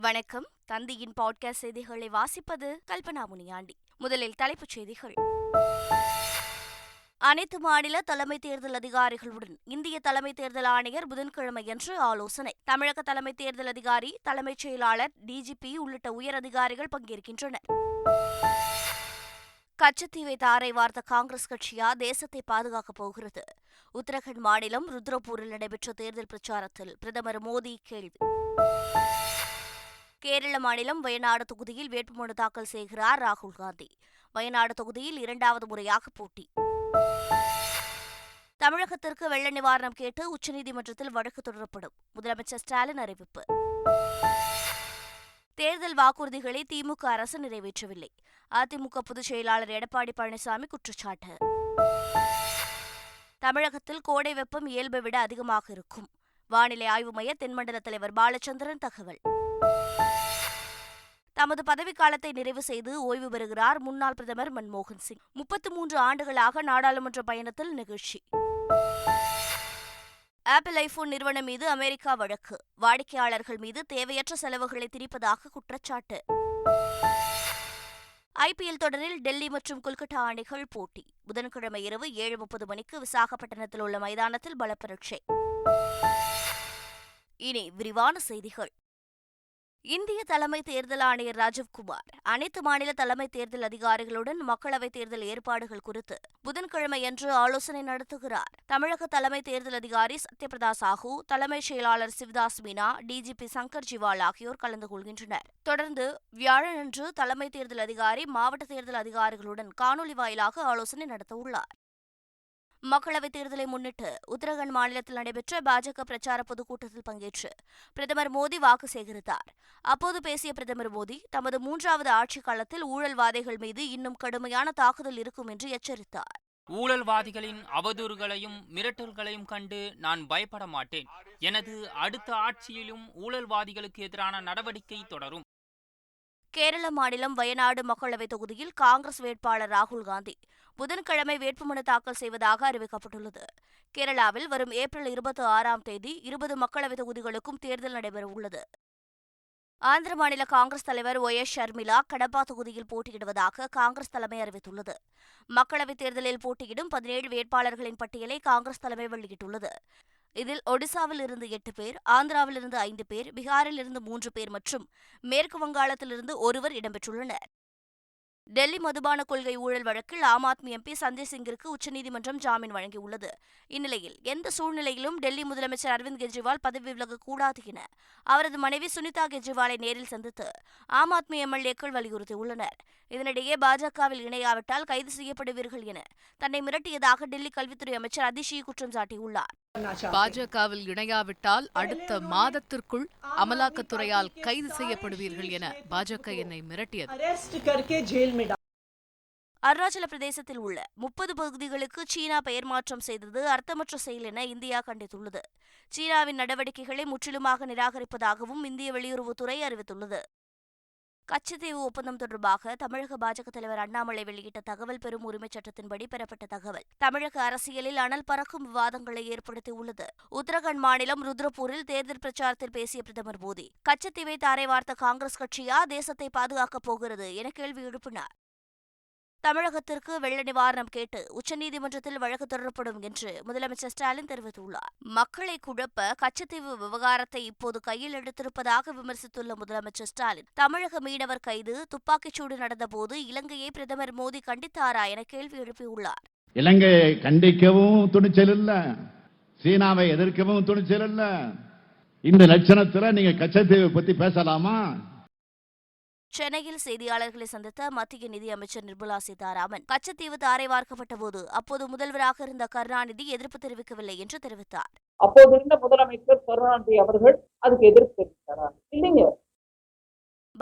வணக்கம். தந்தியின் பாட்காஸ்ட் செய்திகளை வாசிப்பது கல்பனா முனியாண்டி. முதலில் தலைப்புச் செய்திகள். அனைத்து மாநில தலைமை தேர்தல் அதிகாரிகளுடன் இந்திய தலைமை தேர்தல் ஆணையர் புதன்கிழமையன்று ஆலோசனை. தமிழக தலைமை தேர்தல் அதிகாரி தலைமைச் செயலாளர் டிஜிபி உள்ளிட்ட உயர் அதிகாரிகள் பங்கேற்கின்றனர். கச்சத்தீவை தாரை வார்த்த காங்கிரஸ் கட்சியா தேசத்தை பாதுகாக்கப் போகிறது. உத்தரகண்ட் மாநிலம் ருத்ரபூரில் நடைபெற்ற தேர்தல் பிரச்சாரத்தில் பிரதமர் மோடி கேள்வி. கேரள மாநிலம் வயநாடு தொகுதியில் வேட்புமனு தாக்கல் செய்கிறார் ராகுல் காந்தி. வயநாடு தொகுதியில் இரண்டாவது முறையாக போட்டி. தமிழகத்திற்கு வெள்ள நிவாரணம் கேட்டு உச்சநீதிமன்றத்தில் வழக்கு தொடரப்படும். முதலமைச்சர் ஸ்டாலின் அறிவிப்பு. தேர்தல் வாக்குறுதிகளை திமுக அரசு நிறைவேற்றவில்லை. அதிமுக பொதுச் செயலாளர் எடப்பாடி பழனிசாமி குற்றச்சாட்டு. தமிழகத்தில் கோடை வெப்பம் இயல்பை விட அதிகமாக இருக்கும். வானிலை ஆய்வு மைய தென்மண்டல தலைவர் பாலச்சந்திரன் தகவல். தமது பதவிக்காலத்தை நிறைவு செய்து ஓய்வு பெறுகிறார் முன்னாள் பிரதமர் மன்மோகன் சிங். முப்பத்து மூன்று ஆண்டுகளாக நாடாளுமன்ற பயணத்தில் நிகழ்ச்சி. ஆப்பிள் ஐபோன் நிறுவனம் மீது அமெரிக்கா வழக்கு. வாடிக்கையாளர்கள் மீது தேவையற்ற செலவுகளை திரிப்பதாக குற்றச்சாட்டு. ஐபிஎல் தொடரில் டெல்லி மற்றும் கொல்கத்தா அணிகள் போட்டி. புதன்கிழமை இரவு ஏழு முப்பது மணிக்கு விசாகப்பட்டினத்தில் உள்ள மைதானத்தில் பலப்பரட்சை. இனி விரிவான செய்திகள். இந்திய தலைமை தேர்தல் ஆணையர் ராஜீவ்குமார் அனைத்து மாநில தலைமை தேர்தல் அதிகாரிகளுடன் மக்களவைத் தேர்தல் ஏற்பாடுகள் குறித்து புதன்கிழமையன்று ஆலோசனை நடத்துகிறார். தமிழக தலைமை தேர்தல் அதிகாரி சத்யபிரதா சாஹூ தலைமைச் செயலாளர் சிவதாஸ் மீனா டிஜிபி சங்கர் ஜிவால் ஆகியோர் கலந்து கொள்கின்றனர். தொடர்ந்து வியாழனன்று தலைமை தேர்தல் அதிகாரி மாவட்ட தேர்தல் அதிகாரிகளுடன் காணொலி வாயிலாக ஆலோசனை நடத்தவுள்ளார். மக்களவைத் தேர்தலை முன்னிட்டு உத்தரகண்ட் மாநிலத்தில் நடைபெற்ற பாஜக பிரச்சார பொதுக்கூட்டத்தில் பங்கேற்று பிரதமர் மோடி வாக்கு சேகரித்தார். அப்போது பேசிய பிரதமர் மோடி தமது மூன்றாவது ஆட்சிக் காலத்தில் ஊழல்வாதிகள் மீது இன்னும் கடுமையான தாக்குதல் இருக்கும் என்று எச்சரித்தார். ஊழல்வாதிகளின் அவதூறுகளையும் மிரட்டல்களையும் கண்டு நான் பயப்பட மாட்டேன். எனது அடுத்த ஆட்சியிலும் ஊழல்வாதிகளுக்கு எதிரான நடவடிக்கை தொடரும். கேரள மாநிலம் வயநாடு மக்களவைத் தொகுதியில் காங்கிரஸ் வேட்பாளர் ராகுல் காந்தி புதன்கிழமை வேட்புமனு தாக்கல் செய்வதாக அறிவிக்கப்பட்டுள்ளது. கேரளாவில் வரும் ஏப்ரல் இருபத்தி ஆறாம் தேதி இருபது மக்களவைத் தொகுதிகளுக்கும் தேர்தல் நடைபெறவுள்ளது. ஆந்திர மாநில காங்கிரஸ் தலைவர் ஒய் எஸ். ஷர்மிளா கடப்பா தொகுதியில் போட்டியிடுவதாக காங்கிரஸ் தலைமை அறிவித்துள்ளது. மக்களவைத் தேர்தலில் போட்டியிடும் பதினேழு வேட்பாளர்களின் பட்டியலை காங்கிரஸ் தலைமை வெளியிட்டுள்ளது. இதில் ஒடிசாவில் இருந்து எட்டு பேர் ஆந்திராவிலிருந்து ஐந்து பேர் பீகாரில் இருந்து மூன்று பேர் மற்றும் மேற்கு வங்காளத்திலிருந்து ஒருவர் இடம்பெற்றுள்ளனர். டெல்லி மதுபான கொள்கை ஊழல் வழக்கில் ஆம் ஆத்மி எம்பி சஞ்சய் சிங்கிற்கு உச்சநீதிமன்றம் ஜாமீன் வழங்கியுள்ளது இந்நிலையில் எந்த சூழ்நிலையிலும் டெல்லி முதலமைச்சர் அரவிந்த் கெஜ்ரிவால் பதவி விலகக்கூடாது என அவரது மனைவி சுனிதா கெஜ்ரிவாலை நேரில் சந்தித்து ஆம் ஆத்மி எம்எல்ஏக்கள் வலியுறுத்தியுள்ளனர். இதனிடையே பாஜகவில் இணையாவிட்டால் கைது செய்யப்படுவீர்கள் என தன்னை மிரட்டியதாக டெல்லி கல்வித்துறை அமைச்சர் அதிஷி குற்றம் சாட்டியுள்ளார். பாஜகவில் இணையாவிட்டால் அடுத்த மாதத்திற்குள் அமலாக்கத்துறையால் கைது செய்யப்படுவீர்கள் என பாஜக என்னை மிரட்டியது. அருணாச்சல பிரதேசத்தில் உள்ள முப்பது பகுதிகளுக்கு சீனா பெயர் மாற்றம் செய்தது அர்த்தமற்ற செயல் என இந்தியா கண்டித்துள்ளது. சீனாவின் நடவடிக்கைகளை முற்றிலுமாக நிராகரிப்பதாகவும் இந்திய வெளியுறவுத்துறை அறிவித்துள்ளது. கச்சத்தீவு ஒப்பந்தம் தொடர்பாக தமிழக பாஜக தலைவர் அண்ணாமலை வெளியிட்ட தகவல் பெறும் உரிமைச் சட்டத்தின்படி பெறப்பட்ட தகவல். தமிழக அரசியலில் அனல் பறக்கும் விவாதங்களை ஏற்படுத்தியுள்ளது. உத்தரகண்ட் மாநிலம் ருத்ரபூரில் தேர்தல் பிரச்சாரத்தில் பேசிய பிரதமர் மோடி கச்சத்தீவை தாரை வார்த்த காங்கிரஸ் கட்சியா? தேசத்தை பாதுகாக்கப் போகிறது என கேள்வி எழுப்பினார். தமிழகத்திற்கு வெள்ள நிவாரணம் கேட்டு உச்சநீதிமன்றத்தில் வழக்கு தொடரப்படும் என்று முதலமைச்சர் ஸ்டாலின் தெரிவித்துள்ளார். மக்களை குழப்ப கச்சத்தீவு விவகாரத்தை இப்போது கையில் எடுத்திருப்பதாக விமர்சித்துள்ள முதலமைச்சர் ஸ்டாலின் தமிழக மீனவர் கைது துப்பாக்கிச்சூடு நடந்தபோது இலங்கையை பிரதமர் மோடி கண்டித்தாரா என கேள்வி எழுப்பியுள்ளார். இலங்கையை கண்டிக்கவும் துணிச்சல் இல்ல. சீனாவை எதிர்க்கவும் துணிச்சல் இல்ல. இந்த லட்சணத்துல நீங்க கச்சத்தீவை பத்தி பேசலாமா? சென்னையில் செய்தியாளர்களை சந்தித்த மத்திய நிதியமைச்சர் நிர்மலா சீதாராமன். கச்சத்தீவு தாரை வார்க்கப்பட்ட போது அப்போது முதல்வராக இருந்த கருணாநிதி எதிர்ப்பு தெரிவிக்கவில்லை என்று தெரிவித்தார். அப்போது இருந்த முதலமைச்சர் கருணாநிதி அவர்கள் அதுக்கு எதிர்ப்பு தெரிவித்தாரா? இல்லைங்க.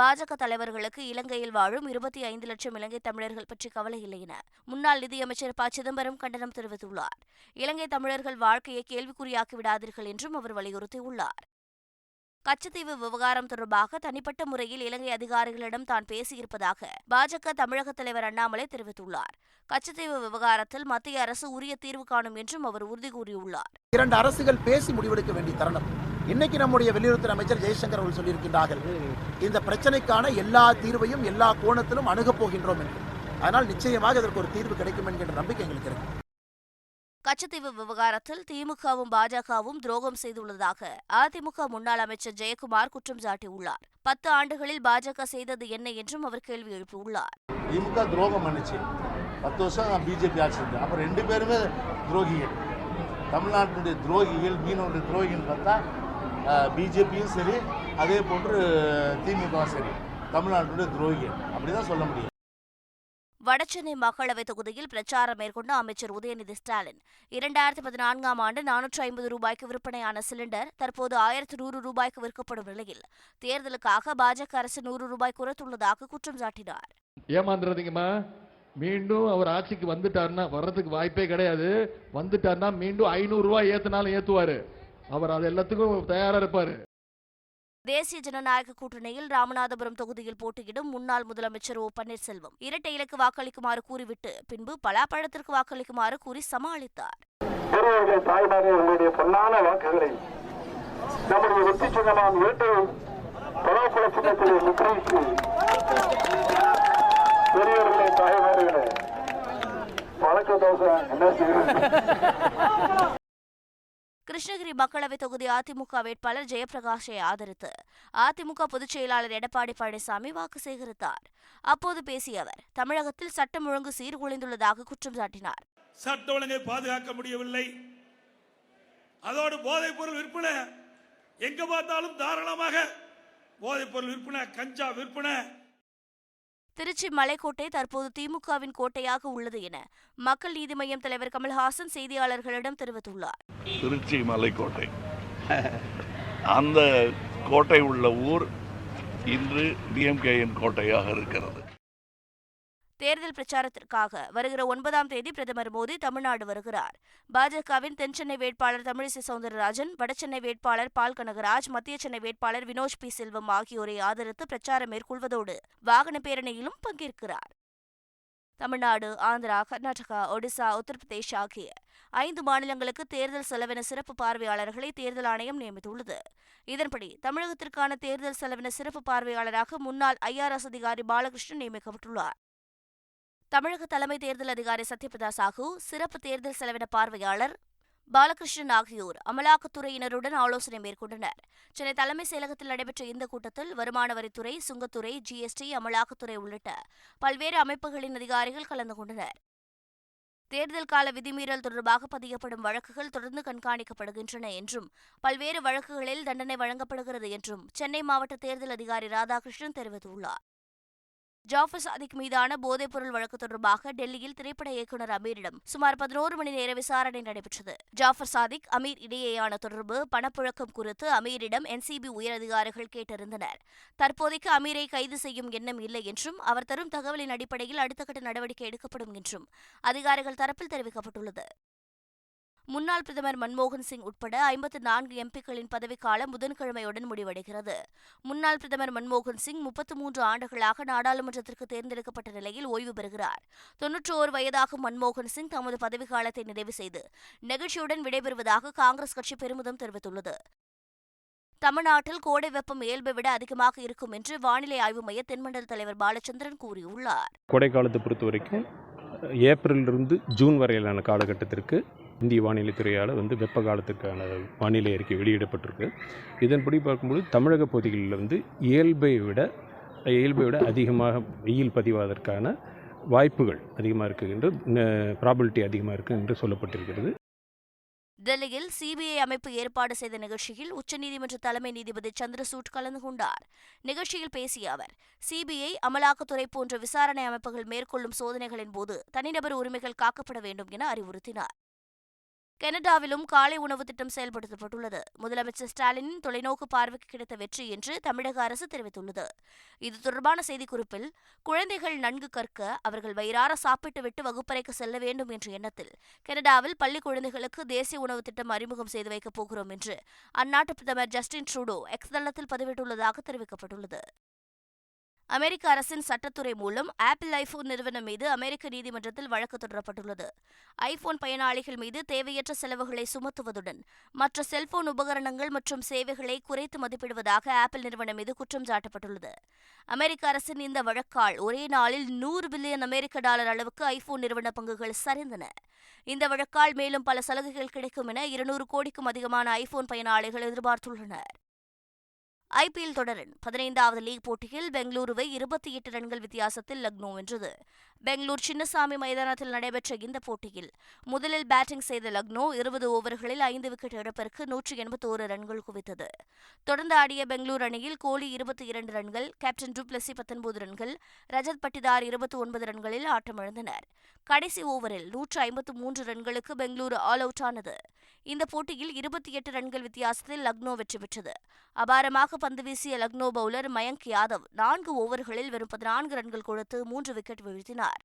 பாஜக தலைவர்களுக்கு இலங்கையில் வாழும் இருபத்தி ஐந்து லட்சம் இலங்கை தமிழர்கள் பற்றி கவலை இல்லை என முன்னாள் நிதியமைச்சர் ப. சிதம்பரம் கண்டனம் தெரிவித்துள்ளார். இலங்கை தமிழர்கள் வாழ்க்கையை கேள்விக்குறியாக்கி விடாதீர்கள் என்றும் அவர் வலியுறுத்தியுள்ளார். கச்சத்தீவு விவகாரம் தொடர்பாக தனிப்பட்ட முறையில் இலங்கை அதிகாரிகளிடம் தான் பேசியிருப்பதாக பாஜக தமிழக தலைவர் அண்ணாமலை தெரிவித்துள்ளார். கச்சத்தீவு விவகாரத்தில் மத்திய அரசு உரிய தீர்வு காணும் என்றும் அவர் உறுதி கூறியுள்ளார். இரண்டு அரசுகள் பேசி முடிவெடுக்க வேண்டிய தருணம். இன்னைக்கு நம்முடைய வெளியுறவுத்துறை அமைச்சர் ஜெய்சங்கர் அவர்கள் சொல்லியிருக்கின்றார்கள். இந்த பிரச்சனைக்கான எல்லா தீர்வையும் எல்லா கோணத்திலும் அணுகப் போகின்றோம் என்று. அதனால் நிச்சயமாக இதற்கு ஒரு தீர்வு கிடைக்கும் என்கின்ற நம்பிக்கை எங்களுக்கு இருக்கு. கச்சத்தீவு விவகாரத்தில் திமுகவும் பாஜகவும் துரோகம் செய்துள்ளதாக அதிமுக முன்னாள் அமைச்சர் ஜெயக்குமார் குற்றம் சாட்டியுள்ளார். பத்து ஆண்டுகளில் பாஜக செய்தது என்ன என்றும் அவர் கேள்வி எழுப்பியுள்ளார். திமுக துரோகம் பண்ணுச்சு பத்து வருஷம் பிஜேபி ஆட்சி இருக்கு அப்போ ரெண்டு பேருமே துரோகிகள். தமிழ்நாட்டினுடைய துரோகிகள் மீனவருடைய துரோகிகள் பார்த்தா பிஜேபியும் சரி அதே போன்று திமுகவும் சரி. தமிழ்நாட்டினுடைய துரோகிகள். அப்படிதான் சொல்ல முடியும். வடசென்னை மக்களவைத் தொகுதியில் பிரச்சாரம் மேற்கொண்ட அமைச்சர் உதயநிதி ஸ்டாலின். இரண்டாயிரத்தி பதினான்காம் ஆண்டு நானூற்று ஐம்பது ரூபாய்க்கு விற்பனையான சிலிண்டர் தற்போது ஆயிரத்து நூறு ரூபாய்க்கு விற்கப்படும் நிலையில். தேர்தலுக்காக பாஜக அரசு நூறு ரூபாய் குறைத்துள்ளதாக குற்றம் சாட்டினார். ஏமாந்துறதுங்கம்மா. மீண்டும் அவர் ஆட்சிக்கு வந்துட்டாருன்னா வர்றதுக்கு வாய்ப்பே கிடையாது. வந்துட்டாருன்னா மீண்டும் ஐநூறு ரூபாய் ஏற்றுவார் ஏத்துவாரு. அவர் அது எல்லாத்துக்கும் தயாரா இருப்பாரு. தேசிய ஜனநாயக கூட்டணியில் ராமநாதபுரம் தொகுதியில் போட்டியிடும் முன்னாள் முதலமைச்சர் ஓ பன்னீர்செல்வம். இரட்டை இலக்கு வாக்களிக்குமாறு கூறிவிட்டு பின்பு பலாப்பழத்திற்கு வாக்களிக்குமாறு கூறி சமாளித்தார். பெரியவர்களே தாய்மார்களே தோசை என்ன செய்வது? கிருஷ்ணகிரி மக்களவைத் தொகுதி அதிமுக வேட்பாளர் ஜெயபிரகாஷை ஆதரித்து அதிமுக பொதுச் செயலாளர் எடப்பாடி பழனிசாமி வாக்கு சேகரித்தார். அப்போது பேசிய அவர் தமிழகத்தில் சட்டம் ஒழுங்கு சீர்குலைந்துள்ளதாக குற்றம் சாட்டினார். சட்ட ஒழுங்கை பாதுகாக்க முடியவில்லை. அதோடு போதைப் பொருள் விற்பனை எங்க பார்த்தாலும் தாராளமாக போதைப் பொருள் விற்பனை கஞ்சா விற்பனை திருச்சி மலைக்கோட்டை தற்போது திமுகவின் கோட்டையாக உள்ளது என மக்கள் நீதி மய்யம் தலைவர் கமல்ஹாசன் செய்தியாளர்களிடம் தெரிவித்துள்ளார். திருச்சி மலைக்கோட்டை. அந்த கோட்டை உள்ள ஊர் இன்று டிஎம்கேயின் கோட்டையாக இருக்கிறது. தேர்தல் பிரச்சாரத்திற்காக வருகிற ஒன்பதாம் தேதி பிரதமர் மோடி தமிழ்நாடு வருகிறார். பாஜகவின் தென்சென்னை வேட்பாளர் தமிழிசை சவுந்தரராஜன் வடசென்னை வேட்பாளர் பால் கனகராஜ் மத்திய சென்னை வேட்பாளர் வினோஜ் பி. செல்வம் ஆகியோரை ஆதரித்து பிரச்சாரம் மேற்கொள்வதோடு வாகன பேரணியிலும் பங்கேற்கிறார். தமிழ்நாடு ஆந்திரா கர்நாடகா ஒடிசா உத்தரப்பிரதேஷ் ஆகிய ஐந்து மாநிலங்களுக்கு தேர்தல் செலவின சிறப்பு பார்வையாளர்களை தேர்தல் ஆணையம் நியமித்துள்ளது. இதன்படி தமிழகத்திற்கான தேர்தல் செலவின சிறப்பு பார்வையாளராக முன்னாள் ஐஆர்எஸ் அதிகாரி பாலகிருஷ்ணன் நியமிக்கப்பட்டுள்ளார். தமிழக தலைமை தேர்தல் அதிகாரி சத்யபிரதா சாஹூ சிறப்பு தேர்தல் செலவின பார்வையாளர் பாலகிருஷ்ணன் ஆகியோர் அமலாக்கத்துறையினருடன் ஆலோசனை மேற்கொண்டனர். சென்னை தலைமைச் செயலகத்தில் நடைபெற்ற இந்த கூட்டத்தில் வருமான வரித்துறை சுங்கத்துறை ஜிஎஸ்டி அமலாக்கத்துறை உள்ளிட்ட பல்வேறு அமைப்புகளின் அதிகாரிகள் கலந்து கொண்டனர். தேர்தல் கால விதிமீறல் தொடர்பாக பதியப்படும் வழக்குகள் தொடர்ந்து கண்காணிக்கப்படுகின்றன என்றும் பல்வேறு வழக்குகளில் தண்டனை வழங்கப்படுகிறது என்றும் சென்னை மாவட்ட தேர்தல் அதிகாரி ராதாகிருஷ்ணன் தெரிவித்துள்ளார். ஜாஃபர் சாதிக் மீதான போதைப்பொருள் வழக்கு தொடர்பாக டெல்லியில் திரைப்பட இயக்குநர் அமீரிடம் சுமார் பதினோரு மணி நேர விசாரணை நடைபெற்றது. ஜாஃபர் சாதிக் அமீர் இடையேயான தொடர்பு பணப்புழக்கம் குறித்து அமீரிடம் என்சிபி உயரதிகாரிகள் கேட்டறிந்தனர். தற்போதைக்கு அமீரை கைது செய்யும் எண்ணம் இல்லை என்றும் அவர் தரும் தகவலின் அடிப்படையில் அடுத்த கட்ட நடவடிக்கை எடுக்கப்படும் என்றும் அதிகாரிகள் தரப்பில் தெரிவிக்கப்பட்டுள்ளது. முன்னாள் பிரதமர் மன்மோகன் சிங் உட்பட ஐம்பத்து நான்கு எம்பிக்களின் பதவிக்காலம் புதன்கிழமையுடன் முடிவடைகிறது. முன்னாள் பிரதமர் மன்மோகன் சிங் முப்பத்து மூன்று ஆண்டுகளாக நாடாளுமன்றத்திற்கு தேர்ந்தெடுக்கப்பட்ட நிலையில் ஓய்வு பெறுகிறார். தொன்னூற்றோரு வயதாகும் மன்மோகன் சிங் தமது பதவிக்காலத்தை நிறைவு செய்து நெகிழ்ச்சியுடன் விடைபெறுவதாக காங்கிரஸ் கட்சி பெருமிதம் தெரிவித்துள்ளது. தமிழ்நாட்டில் கோடை வெப்பம் இயல்பை விட அதிகமாக இருக்கும் என்று வானிலை ஆய்வு மைய தென்மண்டல தலைவர் பாலச்சந்திரன் கூறியுள்ளார். கோடை காலத்தை பொறுத்த வரைக்கும் ஜூன் வரையிலான காலகட்டத்திற்கு இந்திய வானிலை துறையால் வந்து வெப்ப காலத்துக்கான வானிலை அறிக்கை வெளியிடப்பட்டிருக்கு. இதன்படி பார்க்கும்போது தமிழக பகுதிகளில் வந்து இயல்பை விட இயல்பை விட அதிகமாக வெயில் பதிவாதற்கான வாய்ப்புகள் அதிகமாக இருக்குது என்று ப்ராபிலிட்டி அதிகமாக இருக்குது என்று சொல்லப்பட்டிருக்கிறது. டெல்லியில் சிபிஐ அமைப்பு ஏற்பாடு செய்த நிகழ்ச்சியில் உச்சநீதிமன்ற தலைமை நீதிபதி சந்திரசூட் கலந்து கொண்டார். நிகழ்ச்சியில் பேசிய அவர் சிபிஐ அமலாக்கத்துறை போன்ற விசாரணை அமைப்புகள் மேற்கொள்ளும் சோதனைகளின் போது தனிநபர் உரிமைகள் காக்கப்பட வேண்டும் என அறிவுறுத்தினார். கனடாவிலும் காலை உணவு திட்டம் செயல்படுத்தப்பட்டுள்ளது. முதலமைச்சர் ஸ்டாலினின் தொலைநோக்கு பார்வைக்கு கிடைத்த வெற்றி என்று தமிழக அரசு தெரிவித்துள்ளது. இது தொடர்பான செய்திக்குறிப்பில் குழந்தைகள் நன்கு கற்க அவர்கள் வயிறார சாப்பிட்டுவிட்டு வகுப்பறைக்கு செல்ல வேண்டும் என்ற எண்ணத்தில் கனடாவில் பள்ளி குழந்தைகளுக்கு தேசிய உணவு திட்டம் அறிமுகம் செய்து வைக்கப் போகிறோம் என்று அந்நாட்டு பிரதமர் ஜஸ்டின் ட்ரூடோ எக்ஸ் தளத்தில் பதிவிட்டுள்ளதாக தெரிவிக்கப்பட்டுள்ளது. அமெரிக்க அரசின் சட்டத்துறை மூலம் ஆப்பிள் ஐபோன் நிறுவனம் மீது அமெரிக்க நீதிமன்றத்தில் வழக்கு தொடரப்பட்டுள்ளது. ஐபோன் பயனாளிகள் மீது தேவையற்ற செலவுகளை சுமத்துவதுடன் மற்ற செல்போன் உபகரணங்கள் மற்றும் சேவைகளை குறைத்து மதிப்பிடுவதாக ஆப்பிள் நிறுவனம் மீது குற்றம் சாட்டப்பட்டுள்ளது. அமெரிக்க அரசின் இந்த வழக்கால் ஒரே நாளில் நூறு பில்லியன் அமெரிக்க டாலர் அளவுக்கு ஐபோன் நிறுவன பங்குகள் சரிந்தன. இந்த வழக்கால் மேலும் பல சலுகைகள் கிடைக்கும் என இருநூறு கோடிக்கும் அதிகமான ஐபோன் பயனாளிகள் எதிர்பார்த்துள்ளனர். ஐபிஎல் தொடரின் பதினைந்தாவது லீக் போட்டியில் பெங்களூருவை இருபத்தி எட்டு ரன்கள் வித்தியாசத்தில் லக்னோ வென்றது. பெங்களூர் சின்னசாமி மைதானத்தில் நடைபெற்ற இந்த போட்டியில் முதலில் பேட்டிங் செய்த லக்னோ இருபது ஓவர்களில் ஐந்து விக்கெட் இழப்பிற்கு நூற்றி எண்பத்தோரு ரன்கள் குவித்தது. தொடர்ந்து ஆடிய பெங்களூர் அணியில் கோலி இருபத்தி இரண்டு ரன்கள் கேப்டன் டுப்ளசி பத்தொன்பது ரன்கள் ரஜத் பட்டிதார் இருபத்தி ஒன்பது ரன்களில் ஆட்டமிழந்தனர் கடைசி ஓவரில் நூற்று ஐம்பத்து மூன்று ரன்களுக்கு பெங்களூரு ஆல் அவுட் ஆனது. இந்த போட்டியில் இருபத்தி எட்டு ரன்கள் வித்தியாசத்தில் லக்னோ வெற்றி பெற்றது. அபாரமாக பந்து வீசிய லக்னோ பவுலர் மயங்க் யாதவ் நான்கு ஓவர்களில் வெறும் பதினான்கு ரன்கள் கொடுத்து மூன்று விக்கெட் வீழ்த்தினார்.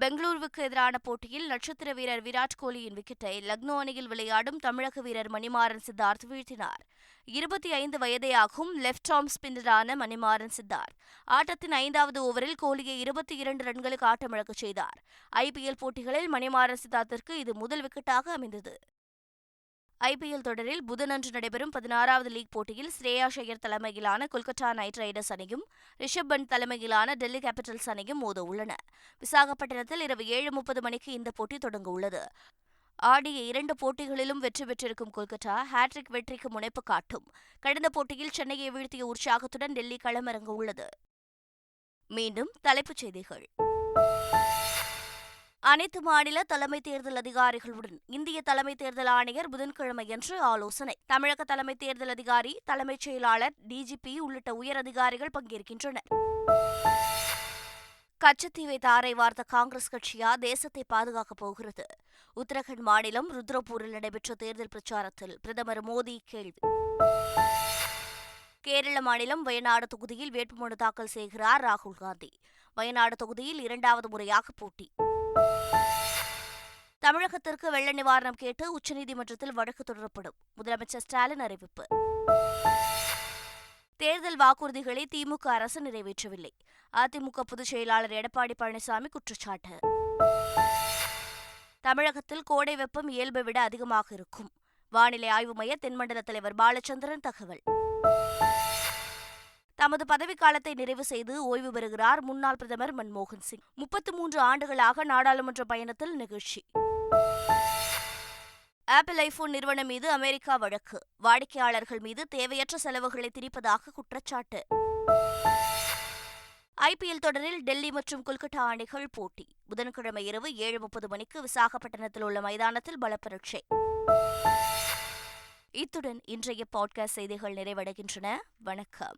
பெங்களூருவுக்கு எதிரான போட்டியில் நட்சத்திர வீரர் விராட் கோலியின் விக்கெட்டை லக்னோ அணியில் விளையாடும் தமிழக வீரர் மணிமாறன் சித்தார்த் வீழ்த்தினார். இருபத்தி ஐந்து வயதேயாகும் லெப்ட் ஆர்ம் ஸ்பின்னரான மணிமாறன் சித்தார்த். ஆட்டத்தின் ஐந்தாவது ஓவரில் கோலியை இருபத்தி இரண்டு ரன்களுக்கு ஆட்டமிழக்கச் செய்தார். ஐபிஎல் போட்டிகளில் மணிமாறன் சித்தார்த்திற்கு இது முதல் விக்கெட்டாக அமைந்தது. ஐபிஎல் தொடரில் புதனன்று நடைபெறும் பதினாறாவது லீக் போட்டியில் ஸ்ரேயா ஷெயர் தலைமையிலான கொல்கத்தா நைட் ரைடர்ஸ் அணியும் ரிஷப் பண்ட் தலைமையிலான டெல்லி கேபிட்டல்ஸ் அணியும் மோத உள்ளன விசாகப்பட்டினத்தில் இரவு ஏழு முப்பது மணிக்கு இந்த போட்டி தொடங்க உள்ளது ஆடிய இரண்டு போட்டிகளிலும் வெற்றி பெற்றிருக்கும் கொல்கத்தா ஹாட்ரிக் வெற்றிக்கு முனைப்பு காட்டும். கடந்த போட்டியில் சென்னையை வீழ்த்திய உற்சாகத்துடன் டெல்லி களமிறங்க உள்ளது மீண்டும் தலைப்புச் செய்திகள். அனைத்து மாநில தலைமை தேர்தல் அதிகாரிகளுடன் இந்திய தலைமை தேர்தல் ஆணையர் புதன்கிழமையன்று ஆலோசனை. தமிழக தலைமை தேர்தல் அதிகாரி தலைமைச் செயலாளர் டிஜிபி உள்ளிட்ட உயர் அதிகாரிகள் பங்கேற்கின்றனர். கச்சத்தீவை தாரை வார்த்த காங்கிரஸ் கட்சியா தேசத்தை பாதுகாக்கப் போகிறது. உத்தரகண்ட் மாநிலம் ருத்ரபூரில் நடைபெற்ற தேர்தல் பிரச்சாரத்தில் பிரதமர் மோடி கேள்வி. கேரள மாநிலம் வயநாடு தொகுதியில் வேட்புமனு தாக்கல் செய்கிறார் ராகுல் காந்தி. வயநாடு தொகுதியில் இரண்டாவது முறையாக போட்டி. தமிழகத்திற்கு வெள்ள நிவாரணம் கேட்டு உச்சநீதிமன்றத்தில் வழக்கு தொடரப்படும். முதலமைச்சர் ஸ்டாலின் அறிவிப்பு. தேர்தல் வாக்குறுதிகளை திமுக அரசு நிறைவேற்றவில்லை. அதிமுக பொதுச் செயலாளர் எடப்பாடி பழனிசாமி குற்றச்சாட்டு. தமிழகத்தில் கோடை வெப்பம் இயல்பை விட அதிகமாக இருக்கும். வானிலை ஆய்வு மைய தென்மண்டல தலைவர் பாலச்சந்திரன் தகவல். தமது பதவிக்காலத்தை நிறைவு செய்து ஓய்வு பெறுகிறார் முன்னாள் பிரதமர் மன்மோகன் சிங். முப்பத்து மூன்று ஆண்டுகளாக நாடாளுமன்ற பயணத்தில் நிகழ்ச்சி. ஆப்பிள் ஐபோன் நிறுவனம் மீது அமெரிக்கா வழக்கு. வாடிக்கையாளர்கள் மீது தேவையற்ற செலவுகளை திரிப்பதாக குற்றச்சாட்டு. ஐபிஎல் தொடரில் டெல்லி மற்றும் கொல்கத்தா அணிகள் போட்டி. புதன்கிழமை இரவு ஏழு முப்பது மணிக்கு விசாகப்பட்டினத்தில் உள்ள மைதானத்தில் பலப்பரட்சை. இத்துடன் இன்றைய பாட்காஸ்ட் செய்திகள் நிறைவடைகின்றன. வணக்கம்.